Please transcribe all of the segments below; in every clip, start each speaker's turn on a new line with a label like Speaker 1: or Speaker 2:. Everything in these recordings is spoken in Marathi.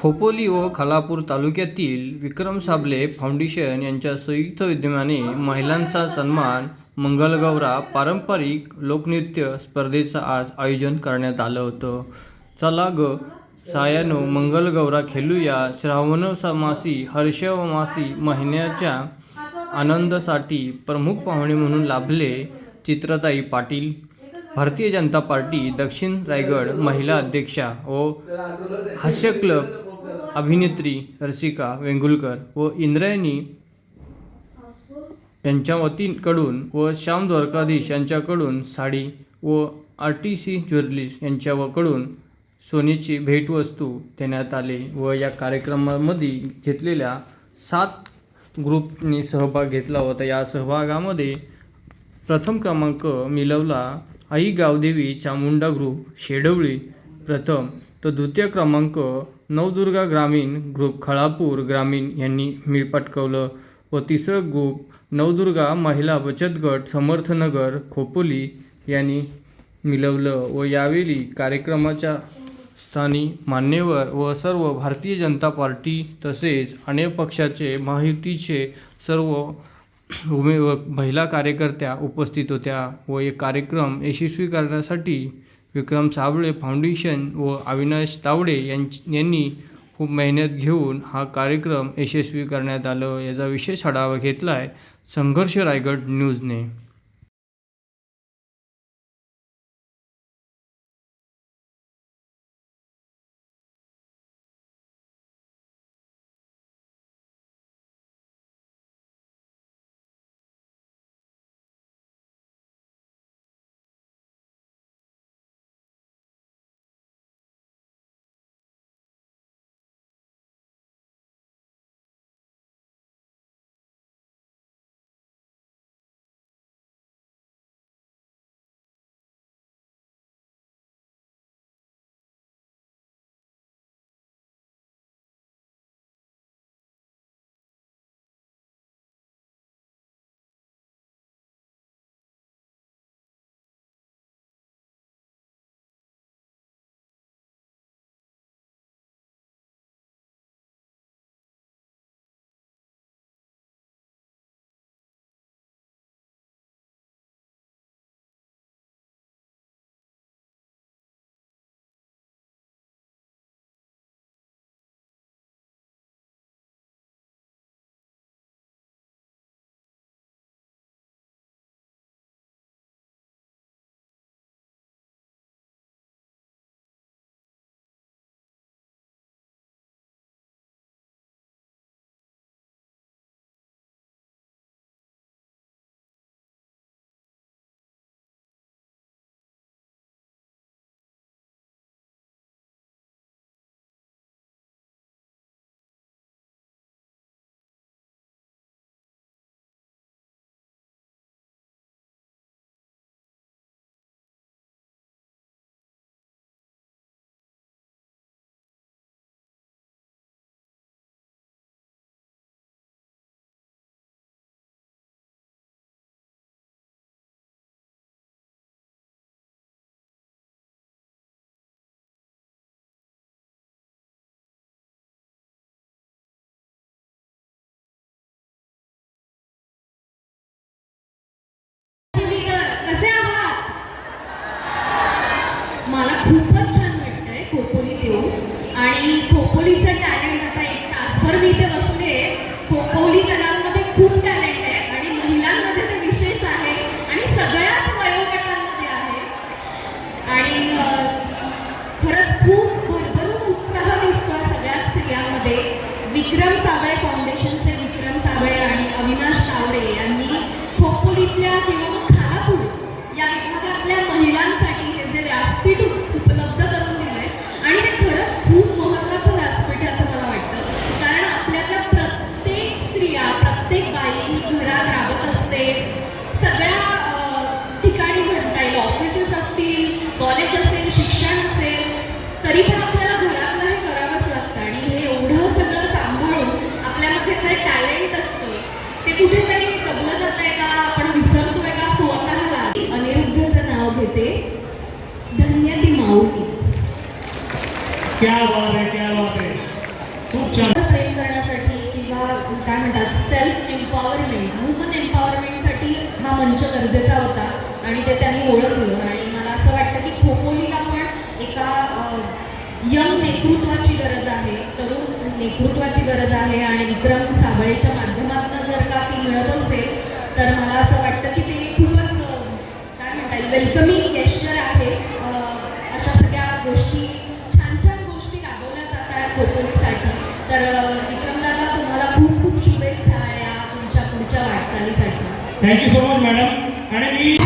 Speaker 1: खोपोली व खालापूर तालुक्यातील विक्रम साबले फाउंडेशन यांच्या संयुक्त विद्यमाने महिलांचा सन्मान मंगलगौरा पारंपरिक लोकनृत्य स्पर्धेचं आज आयोजन करण्यात आलं होतं. चला ग सायानो मंगलगौरा खेळूया श्रावण समासी हर्षमासी महिन्याच्या आनंदासाठी प्रमुख पाहुणे म्हणून लाभले चित्रताई पाटील. भारतीय जनता पार्टी दक्षिण रायगड महिला अध्यक्षा व हास्य क्लब अभिनेत्री रसिका वेंगुलकर व इंद्रायणी यांच्या वतीकडून व श्याम द्वारकाधीश यांच्याकडून साडी व आर टी सी ज्वेलरीज यांच्याकडून सोन्याची भेटवस्तू देण्यात आले व या कार्यक्रमामध्ये घेतलेल्या सात ग्रुपनी सहभाग घेतला होता. या सहभागामध्ये प्रथम क्रमांक मिळवला आई गावदेवी चामुंडा ग्रुप शेडवळी प्रथम तर द्वितीय क्रमांक नवदुर्गा ग्रामीण ग्रुप खळापूर ग्रामीण यांनी मिळ पटकवलं व तिसरं ग्रुप नवदुर्गा महिला बचत गट समर्थनगर खोपोली यांनी मिळवलं व यावेळी कार्यक्रमाच्या स्थानी मान्यवर व सर्व भारतीय जनता पार्टी तसेच अनेक पक्षाचे महायुतीचे सर्व उमे व महिला कार्यकर्त्या उपस्थित होत्या व एक कार्यक्रम यशस्वी करण्यासाठी विक्रम साबळे फाउंडेशन व अविनाश तावडे यांच यांनी खूप मेहनत घेऊन हा कार्यक्रम यशस्वी करण्यात आलं. याचा विशेष आढावा घेतला आहे संघर्ष रायगड न्यूजने.
Speaker 2: खोपोलीतल्या किंवा
Speaker 3: छान।
Speaker 2: प्रेम करण्यासाठी किंवा काय म्हणतात सेल्फ एम्पॉवरमेंट वुमन एम्पॉवरमेंटसाठी हा मंच गरजेचा होता आणि ते त्यांनी ओळखलं. आणि मला असं वाटतं की खोपोलीला पण एका यंग नेतृत्वाची गरज आहे तरुण नेतृत्वाची गरज आहे. आणि विक्रम साबळेच्या माध्यमातून जर का ती मिळत असेल तर मला असं वाटतं की ते खूपच काय म्हणता येईल वेलकमिंग गेस्चर आहे अ, अशा सगळ्या गोष्टी छान छान गोष्टी राबवल्या जात आहेत खोपोलीसाठी तर विक्रमदादा तुम्हाला खूप खूप शुभेच्छा या तुमच्या पुढच्या वाटचालीसाठी.
Speaker 3: थँक्यू सो मच मॅडम आणि मी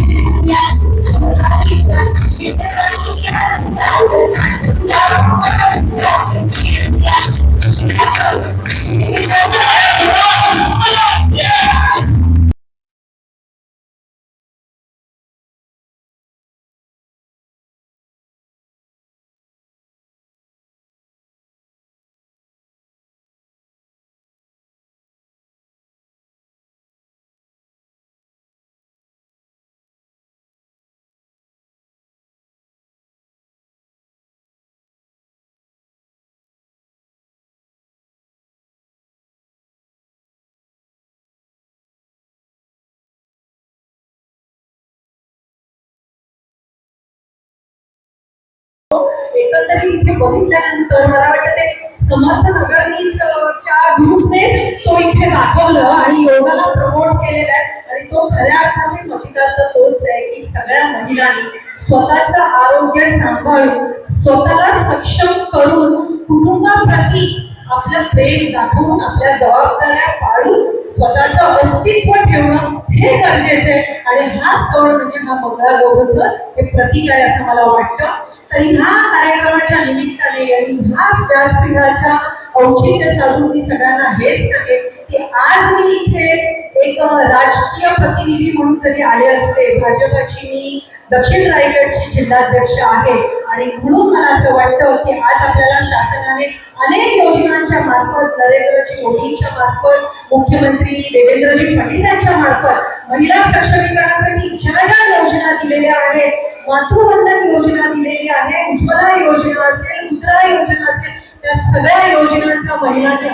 Speaker 4: एकंदरीत इथे बघितल्यानंतर मला वाटतं ते समर्थ नगरनीच्या ग्रुपने तो इथे दाखवलं आणि योगाला प्रमोट केलेला आहे. आणि तो खऱ्या अर्थाने प्रतिकार्थ तोच आहे की सगळ्या महिलांनी स्वतःचं आरोग्य सांभाळून स्वतःला सक्षम करून कुटुंबाप्रती आपलं प्रेम दाखवून आपल्या जबाबदाऱ्या पाळून स्वतःचं अस्तित्व ठेवणं हे गरजेचं आहे. आणि हा सण म्हणजे हा मंगळागौरचं हे प्रतीक आहे असं मला वाटतं. तर ह्या कार्यक्रमाच्या निमित्ताने आणि ह्या व्यासपीठाच्या औचित्य साधून मी सगळ्यांना हेच सांगेन की आज मी इथे एक राजकीय प्रतिनिधी म्हणून तरी आले असते. भाजपाची मी दक्षिण रायगडची जिल्हाध्यक्ष आहे आणि म्हणून मला असं वाटतं की आज आपल्याला शासनाने अनेक योजनांच्या मार्फत नरेंद्रजी मोदींच्या मार्फत मुख्यमंत्री देवेंद्रजी फडणवीस यांच्या मार्फत महिला सक्षमीकरणासाठी ज्या ज्या दिलेल्या आहेत. मातृवंदन योजना दिलेली आहे. उज्ज्वला योजना असेल मुद्रा योजना असेल त्या सगळ्या योजनांचा महिलांनी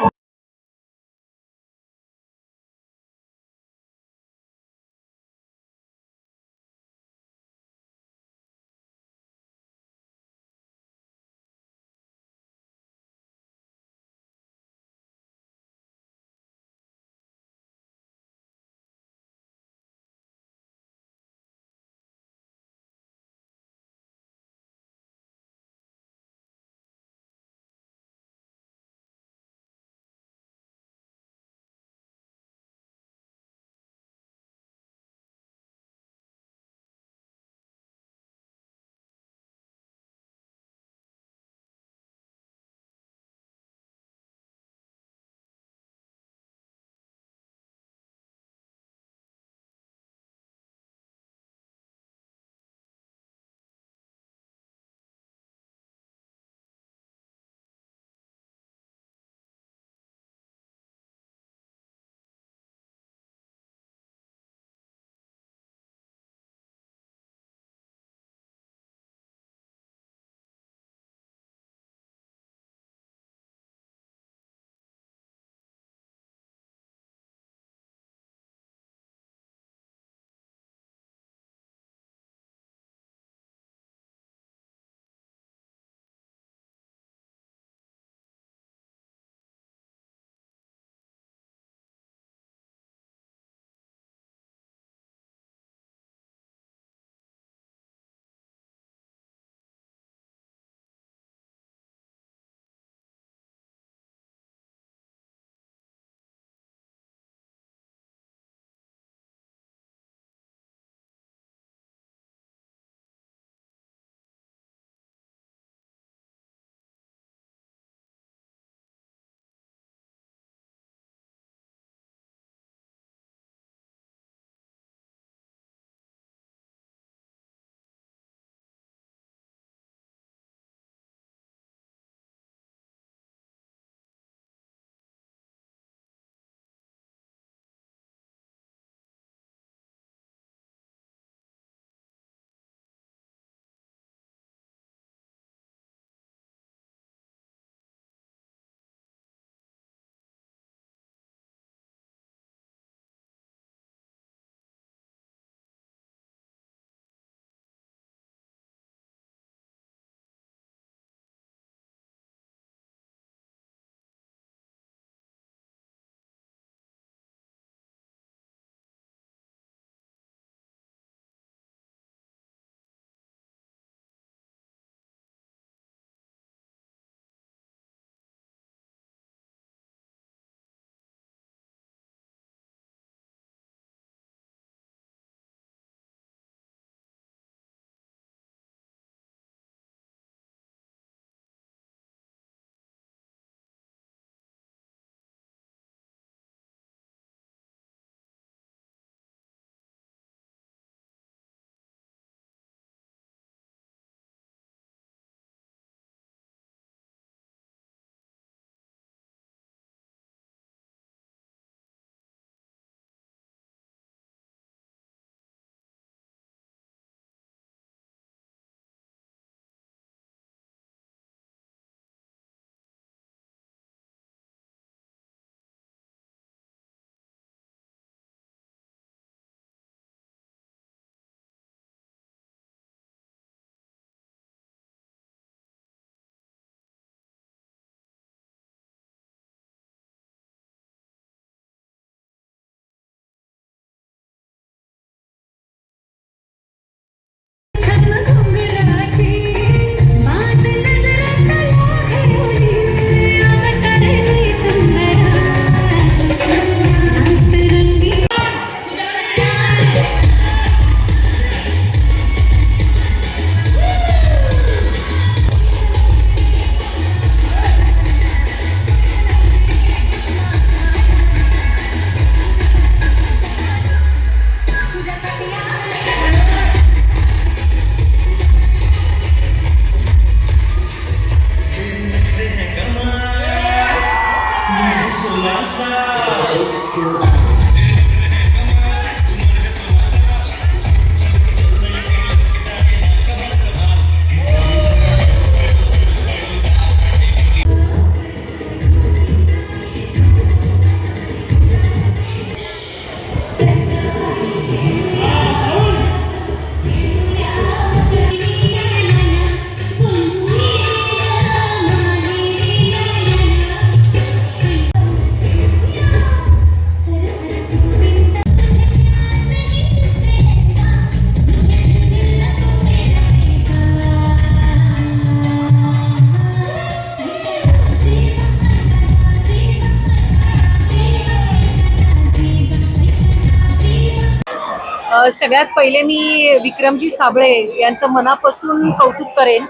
Speaker 4: सगळ्यात पहिले मी विक्रमजी साबळे यांचं मनापासून कौतुक करेन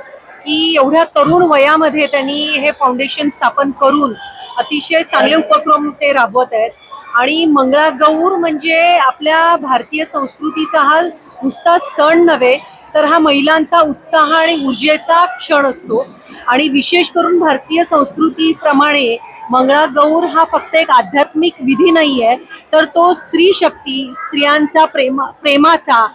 Speaker 4: की एवढ्या तरुण वयामध्ये त्यांनी हे फाउंडेशन स्थापन करून अतिशय चांगले उपक्रम ते राबवत आहेत. आणि मंगळागौर म्हणजे आपल्या भारतीय संस्कृतीचा हा नुसता सण नव्हे तर हा महिलांचा उत्साह आणि ऊर्जेचा क्षण असतो. आणि विशेष करून भारतीय संस्कृतीप्रमाणे मंगळागौर हा फक्त एक आध्यात्मिक विधी नाही आहे तर तो स्त्री शक्ती स्त्रियांचा प्रेमा प्रेमाचा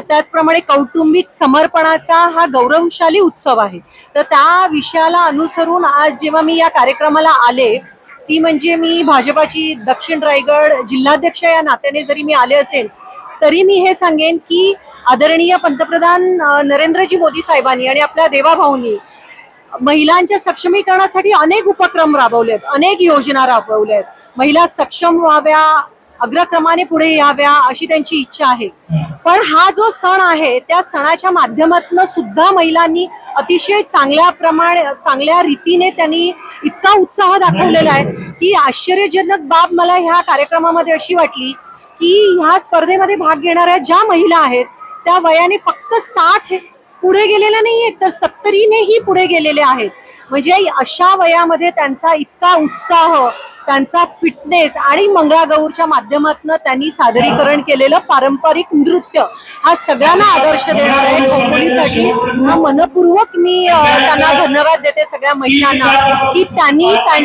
Speaker 4: त्याचप्रमाणे कौटुंबिक समर्पणाचा हा गौरवशाली उत्सव आहे. तर त्या विषयाला अनुसरून आज जेव्हा मी या कार्यक्रमाला आले ती म्हणजे मी भाजपाची दक्षिण रायगड जिल्हाध्यक्ष या नात्याने जरी मी आले असेल तरी मी हे सांगेन की आदरणीय पंतप्रधान नरेंद्रजी मोदी साहेबांनी आणि आपल्या देवाभाऊंनी महिलांच्या सक्षमीकरणासाठी अनेक उपक्रम राबवलेत अनेक योजना राबवल्यात. महिला सक्षम व्हाव्या अग्रक्रमाने पुढे याव्या अशी त्यांची इच्छा आहे. पण हा जो सण आहे त्या सणाच्या माध्यमातून सुद्धा महिलांनी अतिशय चांगल्या प्रमाणे चांगल्या रीतीने त्यांनी इतका उत्साह दाखवलेला आहे की आश्चर्यजनक बाब मला ह्या कार्यक्रमामध्ये अशी वाटली की ह्या स्पर्धेमध्ये भाग घेणाऱ्या ज्या महिला आहेत त्या वयाने फक्त साठ पुढे गेलेल्या नाही आहेत तर सत्तरीनेही पुढे गेलेले आहेत. म्हणजे अशा वयामध्ये त्यांचा इतका उत्साह त्यांचा फिटनेस आणि मंगळागौरच्या माध्यमातून त्यांनी सादरीकरण केलेलं पारंपरिक नृत्य हा सगळ्यांना आदर्श देणार आहे. कोकणीसाठी हा मनपूर्वक मी त्यांना धन्यवाद देते सगळ्या महिलांना की त्यांनी त्यां-